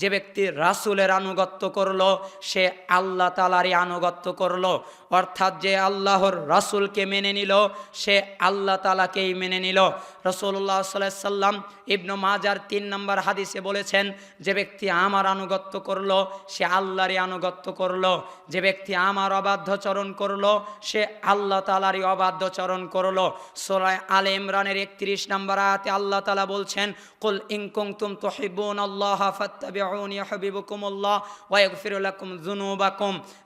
যে ব্যক্তি রাসুলের আনুগত্য করল, সে আল্লাহ তালারই আনুগত্য করল। অর্থাৎ যে আল্লাহর রাসুলকে মেনে নিল, সে আল্লাহ তালাকেই মেনে নিল। রসুল্লাহ সাল্লাহ সাল্লাম ইবনু মাজার তিন নম্বর হাদিসে বলেছেন, যে ব্যক্তি আমার আনুগত্য করল, সে আল্লাহরই আনুগত্য করল। যে ব্যক্তি আমার অবাধ্যচরণ করল, সে আল্লাহ তালারই অবাধ্যচরণ করল। সোরায় আলে ইমরানের একত্রিশ নম্বর আয়াতে আল্লাহ তালা বলছেন, কুল ইনকুম তুম তোহিবুন আল্লাহ ফাত্তাবিউনি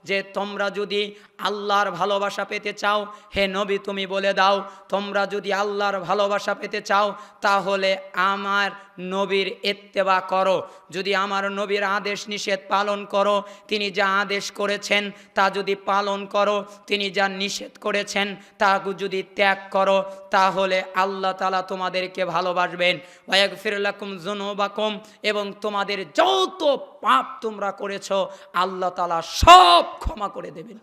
যে তোমরা যদি আল্লাহর ভালোবাসা পেতে চাও, হে নবী তুমি বলে দাও, তোমরা যদি আল্লাহর ভালোবাসা পেতে চাও, তাহলে আমার নবীর এত্তেবা করো। যদি আমার নবীর আদেশ নিষেধ পালন করো, তিনি যা আদেশ করেছেন তা যদি পালন করো, তিনি যা নিষেধ করেছেন তা যদি ত্যাগ করো, তাহলে আল্লাহ তালা তোমাদেরকে ভালোবাসবেন। ওয়াক ফিরলাকুম জুনুবাকুম এবং তোমাদের যত পাপ তোমরা করেছ, আল্লাহ তালা সব ক্ষমা করে দেবেন।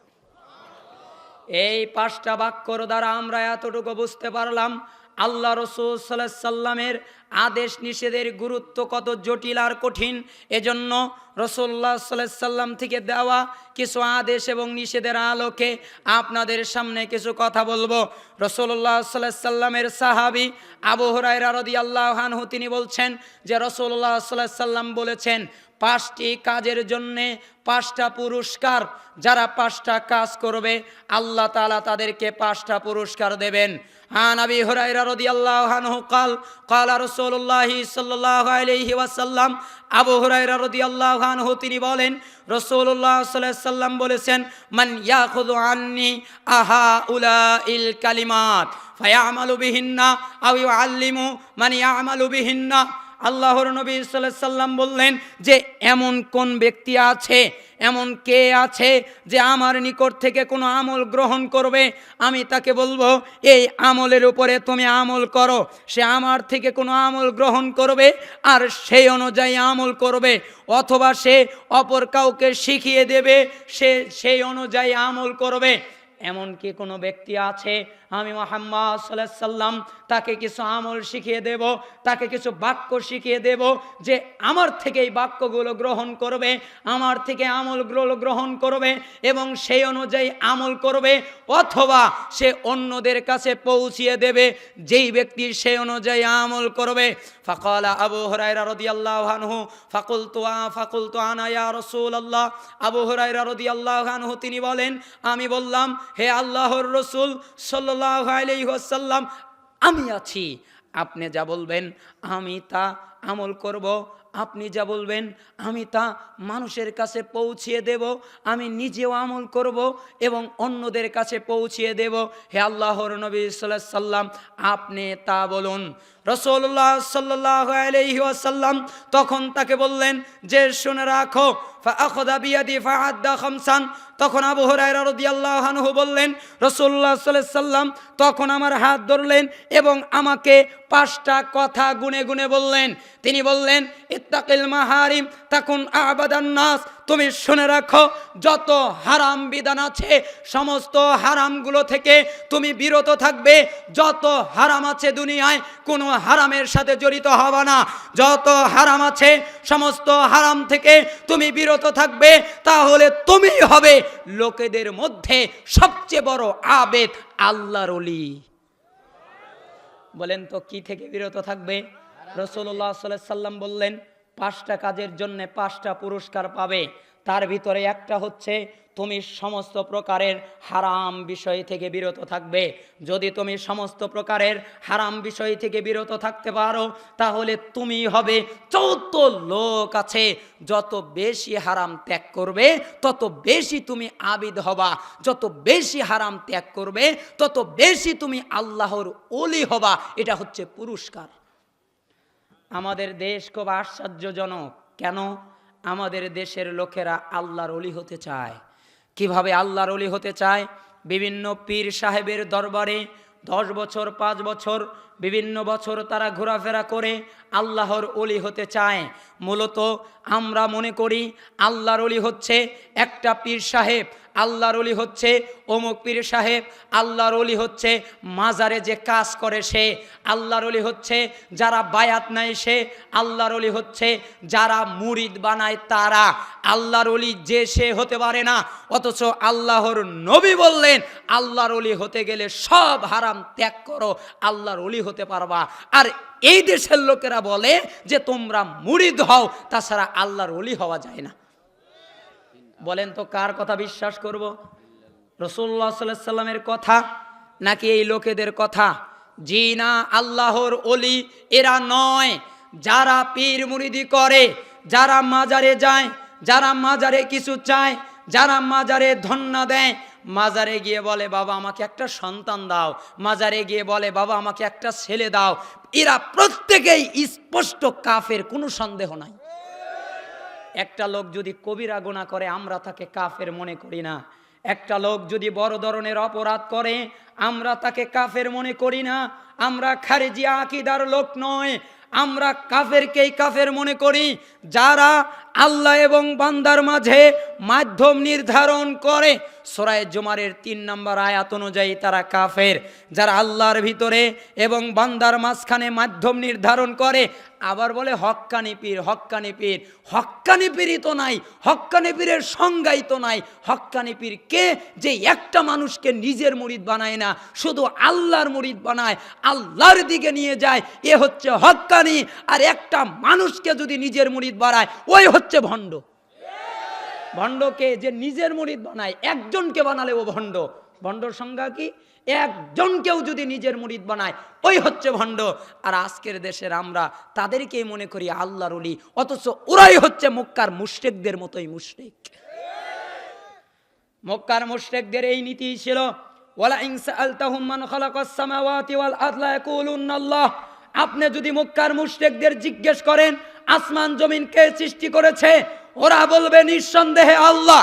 এই পাঁচটা বাক্যর দ্বারা আমরা এতটুকু বুঝতে পারলাম, আল্লাহ রসুল সাল্লামের আদেশ নিষেধের গুরুত্ব কত জটিল আর কঠিন, এজন্য রসোল্লা সাল্লাম থেকে দেওয়া কিছু আদেশ এবং নিষেধের আলোকে আপনাদের সামনে কিছু কথা বলব। রসোল্লা সাল্লামের সাহাবি আবহরাই হরাইরা রদি আল্লাহানহু তিনি বলছেন যে রসোল্লা সাল্লাম বলেছেন পাঁচটি কাজের জন্যে পাঁচটা পুরস্কার যারা পাঁচটা কাজ করবে আল্লাহ তালা তাদেরকে পাঁচটা পুরস্কার দেবেন عن ابي هريره رضي الله عنه قال قال رسول الله صلى الله عليه وسلم আবু হুরাইরা রাদিয়াল্লাহু আনহু তিনি বলেন রাসূলুল্লাহ সাল্লাল্লাহু আলাইহি সাল্লাম বলেছেন মান ইয়াখুযু আন্নি আহা উলাইল কালিমাত ফায়ামালু বিহিন্না আও ইউআল্লিমু মান ইয়ামালু বিহিন্না আল্লাহর নবী সাল্লাম বললেন যে, এমন কোন ব্যক্তি আছে, এমন কে আছে যে আমার নিকট থেকে কোনো আমল গ্রহণ করবে? আমি তাকে বলব, এই আমলের উপরে তুমি আমল করো। সে আমার থেকে কোনো আমল গ্রহণ করবে আর সেই অনুযায়ী আমল করবে। অথবা সে অপর কাউকে শিখিয়ে দেবে, সে সেই অনুযায়ী আমল করবে। এমন কি কোনো ব্যক্তি আছে? আমি মোহাম্মদ সাল্লাম তাকে কিছু আমল শিখিয়ে দেব, তাকে কিছু বাক্য শিখিয়ে দেব যে আমার থেকে এই বাক্যগুলো গ্রহণ করবে, আমার থেকে আমলগুলো গ্রহণ করবে এবং সেই অনুযায়ী আমল করবে অথবা সে অন্যদের কাছে পৌঁছিয়ে দেবে, যেই ব্যক্তি সে অনুযায়ী আমল করবে। ফকলা আবু হরাইরা রদি আল্লাহ আনহু ফাকুল তোয়া ফাকুল তো আনা ইয়া রসুল আল্লাহ আবু হরাইরা রদি আল্লাহ আনহু তিনি বলেন, আমি বললাম হে আল্লাহর রসুল আলাইসাল্লাম আমি আছি। আপনি যা বলবেন আমি তা আমল করব। আপনি যা বলবেন, আমি তা মানুষের কাছে পৌঁছিয়ে দেব, আমি নিজেও আমল করব এবং অন্যদের কাছে পৌঁছিয়ে দেব। হে আল্লাহর নবী সাল্লাহ সাল্লাম আপনি তা বলুন। রসল্লাহ সাল্লাহ আলহিসাল্লাম তখন তাকে বললেন, যে শুনে রাখো তখন আবু আনহু বললেন সাল্লাল্লাহু সাল্লাম তখন আমার হাত ধরলেন এবং আমাকে পাঁচটা কথা গুনে গুনে বললেন। তিনি বললেন ইত্তাকিল মাহারিম, তাকুন আবাদান নাস। তুমি শুনে রাখো, যত হারাম বিধান আছে, সমস্ত হারামগুলো থেকে তুমি বিরত থাকবে। যত হারাম আছে দুনিয়ায়, কোনো হারামের সাথে জড়িত হবে না। যত হারাম আছে, সমস্ত হারাম থেকে তুমি বিরত থাকবে। তাহলে তুমি হবে লোকেদের মধ্যে সবচেয়ে বড় আবেদ, আল্লাহর অলি বলেন তো, কি থেকে বিরত থাকবে? রসুল্লাহ সাল্লাম বললেন পাঁচটা কাজের জন্য পাঁচটা পুরস্কার পাবে। তার ভিতরে একটা হচ্ছে, তুমি সমস্ত প্রকারের হারাম বিষয় থেকে বিরত থাকবে। যদি তুমি সমস্ত প্রকারের হারাম বিষয় থেকে বিরত থাকতে পারো, তাহলে তুমি হবে চৌদ্দ লোক আছে। যত বেশি হারাম ত্যাগ করবে, তত বেশি তুমি আবিদ হবা। যত বেশি হারাম ত্যাগ করবে, তত বেশি তুমি আল্লাহর অলি হবা। এটা হচ্ছে পুরস্কার। আমাদের দেশ খুব আশ্চর্যজনক। কেন? আমাদের দেশের লোকেরা আল্লাহর অলি হতে চায়। কীভাবে আল্লাহর অলি হতে চায়? বিভিন্ন পীর সাহেবের দরবারে দশ বছর, পাঁচ বছর বিভিন্ন বছর তারা ঘোরাফেরা করে আল্লাহর অলি হতে চায়। মূলত আমরা মনে করি আল্লাহর অলি হচ্ছে একটা পীর সাহেব, আল্লাহর অলি হচ্ছে অমুক পীর সাহেব, আল্লাহর অলি হচ্ছে মাজারে যে কাজ করে সে, আল্লাহর অলি হচ্ছে যারা বায়াত নেয় সে, আল্লাহর অলি হচ্ছে যারা মুরিদ বানায় তারা। আল্লাহর অলি যে সে হতে পারে না, অথচ আল্লাহর নবী বললেন, আল্লাহর অলি হতে গেলে সব হারাম ত্যাগ করো, আল্লাহর অলি হতে পারবা। আর এই দেশের লোকেরা বলে যে, তোমরা মুরিদ হও, তাছাড়া আল্লাহর অলি হওয়া যায় না। বলেন তো, কার কথা বিশ্বাস করব? রসুল্লাহ সাল্লামের কথা নাকি এই লোকেদের কথা? জি না, আল্লাহর অলি এরা নয়। যারা পীর মুরিদি করে, যারা মাজারে যায়, যারা মাজারে কিছু চায়, যারা মাজারে ধন্য দেয় মাজারে গিয়ে বলে, বাবা, আমাকে একটা সন্তান দাও। মাজারে গিয়ে বলে, বাবা, আমাকে একটা ছেলে দাও। এরা প্রত্যেকেই স্পষ্ট কাফের, কোনো সন্দেহ নাই। একটা লোক যদি কবিরা গোনা করে, আমরা তাকে কাফের মনে করি না। একটা লোক যদি বড় ধরনের অপরাধ করে, আমরা তাকে কাফের মনে করি না। আমরা খারেজি আকিদার লোক নয়। আমরা কাফেরকেই কাফের মনে করি, যারা আল্লাহ এবং বান্দার মাঝে মাধ্যম নির্ধারণ করে। সরায় জুমারের তিন নম্বর আয়াত অনুযায়ী তারা কাফের, যারা আল্লাহর ভিতরে এবং বান্দার মাঝখানে মাধ্যম নির্ধারণ করে। আবার বলে হক্কানি পীর হক্কানি পীর। হক্কানি পীরই তো নাই, হক্কানি পীরের সংজ্ঞাই তো নাই। হক্কানি পীর কে? যে একটা মানুষকে নিজের মুরিদ বানায় না, শুধু আল্লাহর মুরিদ বানায়, আল্লাহর দিকে নিয়ে যায়, এ হচ্ছে হক্কানি। আর একটা মানুষকে যদি নিজের মুরিদ বানায়, ওই হচ্ছে ভণ্ড। ভণ্ডকে যে নিজের মুরিদ বানায়, একজনকে বানালে ও ভণ্ড। ভণ্ডর সংজ্ঞা কি? একজনকেও যদি নিজের মুরিদ বানায়, ওই হচ্ছে ভণ্ড। আর আজকের দেশের আমরা তাদেরকেই মনে করি আল্লাহর অলি অথচ ওরাই হচ্ছে মক্কার মুশরেকদের মতোই মুশরেক। মক্কার মুশরেকদের এই নীতি ছিল আপনি যদি মক্কার মুশরিকদের জিজ্ঞেস করেন, আসমান, জমিন কে সৃষ্টি করেছে? ওরা বলবে, নিঃসন্দেহে আল্লাহ।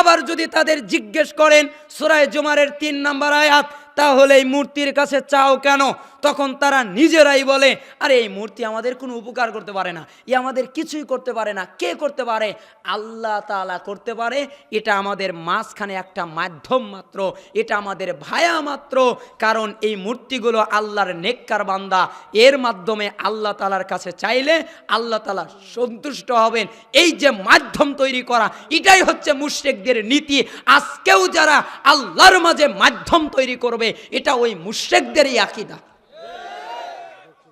আবার যদি তাদের জিজ্ঞেস করেন সুরায় জুমারের তিন নাম্বার আয়াত তাহলে এই মূর্তির কাছে চাও কেন? তখন তারা নিজেরাই বলে, আরে, এই মূর্তি আমাদের কোনো উপকার করতে পারে না। এ আমাদের কিছুই করতে পারে না। কে করতে পারে? আল্লাহ তাআলা করতে পারে। এটা আমাদের মাঝখানে একটা মাধ্যম মাত্র। এটা আমাদের ভায়া মাত্র। কারণ এই মূর্তিগুলো আল্লাহর নেককার বান্দা। এর মাধ্যমে আল্লাহ তালার কাছে চাইলে আল্লাহ তালা সন্তুষ্ট হবেন। এই যে মাধ্যম তৈরি করা, এটাই হচ্ছে মুশ্রেকদের নীতি। আজকেও যারা আল্লাহর মাঝে মাধ্যম তৈরি করবে, এটা ওই মুশ্রেকদেরই আকিদা।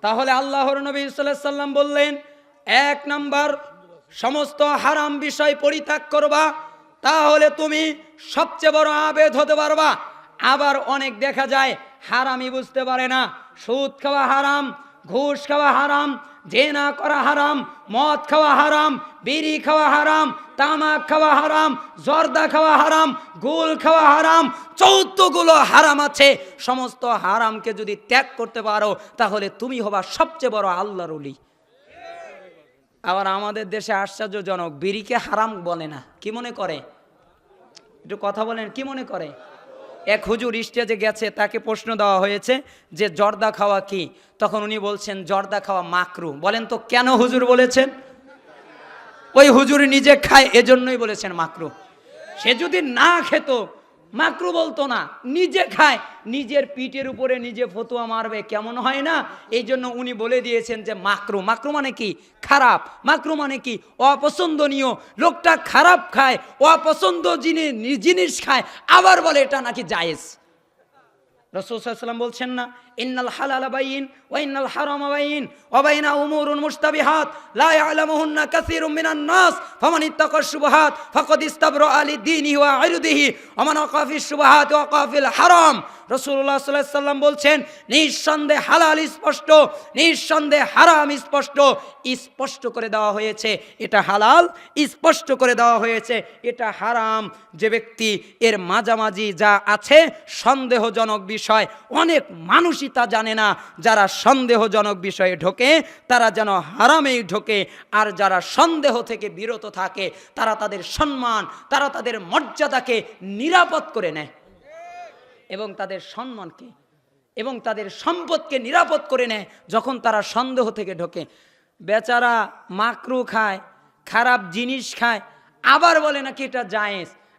তাহলে আল্লাহর নবী সাল্লাম বললেন, এক নম্বর সমস্ত হারাম বিষয় পরিত্যাগ করবা, তাহলে তুমি সবচেয়ে বড় আবেদ হতে পারবা। আবার অনেক দেখা যায়, হারামই বুঝতে পারে না। সুদ খাওয়া হারাম, ঘুষ খাওয়া হারাম, জেনা করা হারাম, মদ খাওয়া হারাম বিড়ি খাওয়া হারাম, তামাক খাওয়া হারাম, জর্দা খাওয়া হারাম, গোল খাওয়া হারাম, চৌদ্দগুলো হারাম আছে। সমস্ত হারামকে যদি ত্যাগ করতে পারো, তাহলে তুমি হবা সবচেয়ে বড় আল্লাহর অলি আবার আমাদের দেশে আশ্চর্যজনক, বিড়িকে হারাম বলে না। কি মনে করে? একটু কথা বলেন, কি মনে করে? এক হুজুর স্টেজে গেছে, তাকে প্রশ্ন দেওয়া হয়েছে যে, জর্দা খাওয়া কি? তখন উনি বলছেন, জর্দা খাওয়া মাকরু। বলেন তো কেন হুজুর বলেছেন? ওই হুজুর নিজে খায়, এজন্যই বলেছেন মাকরু। সে যদি না খেত, মাকরু বলতো না, নিজে খায়, নিজের পিঠের উপরে নিজে ফতুয়া মারবে, কেমন হয় না? এই জন্য উনি বলে দিয়েছেন যে মাকরু মাকরু মানে কি? খারাপ। মাকরু মানে কি? অপছন্দনীয়। লোকটা খারাপ খায়, অপছন্দ জিনিস জিনিস খায়, আবার বলে এটা নাকি জায়েজ। রসুলাম বলছেন না, ইন্নাল হালাল বাইন ও ইন্নাল হারাম বাইন অবাইনা বাইনা উমুরুন মুস্তাবিহাত লা ইয়ালামুহুন্না কাসীরুম মিনান নাস, ফামান ইত্তাকা শুবহাত ফাকাদ ইস্তাবরা আলি দীনিহি ওয়া ইরদিহি, ওয়া মান ওয়াকাফি শুবহাত ওয়া হারাম। সাল্লাল্লাহু সাল্লাম বলছেন, নিঃসন্দেহে হালাল, স্পষ্ট, নিঃসন্দেহে হারাম, স্পষ্ট। স্পষ্ট করে দেওয়া হয়েছে, এটা হালাল, স্পষ্ট করে দেওয়া হয়েছে, এটা হারাম। যে ব্যক্তি এর মাঝামাঝি যা আছে, সন্দেহজনক বিষয়, অনেক মানুষই তা জানে না, যারা সন্দেহজনক বিষয়ে ঢোকে, তারা যেন হারামেই ঢোকে, আর যারা সন্দেহ থেকে বিরত থাকে, তারা তাদের সম্মান, তারা তাদের মর্যাদাকে নিরাপদ করে নেয়। এবং তাদের সম্মানকে এবং তাদের সম্পদকে নিরাপদ করে নেয় যখন তারা সন্দেহ থেকে ঢোকে। বেচারা মাকরু খায়, খারাপ জিনিস খায়, আবার বলে নাকি এটা জায়েজ।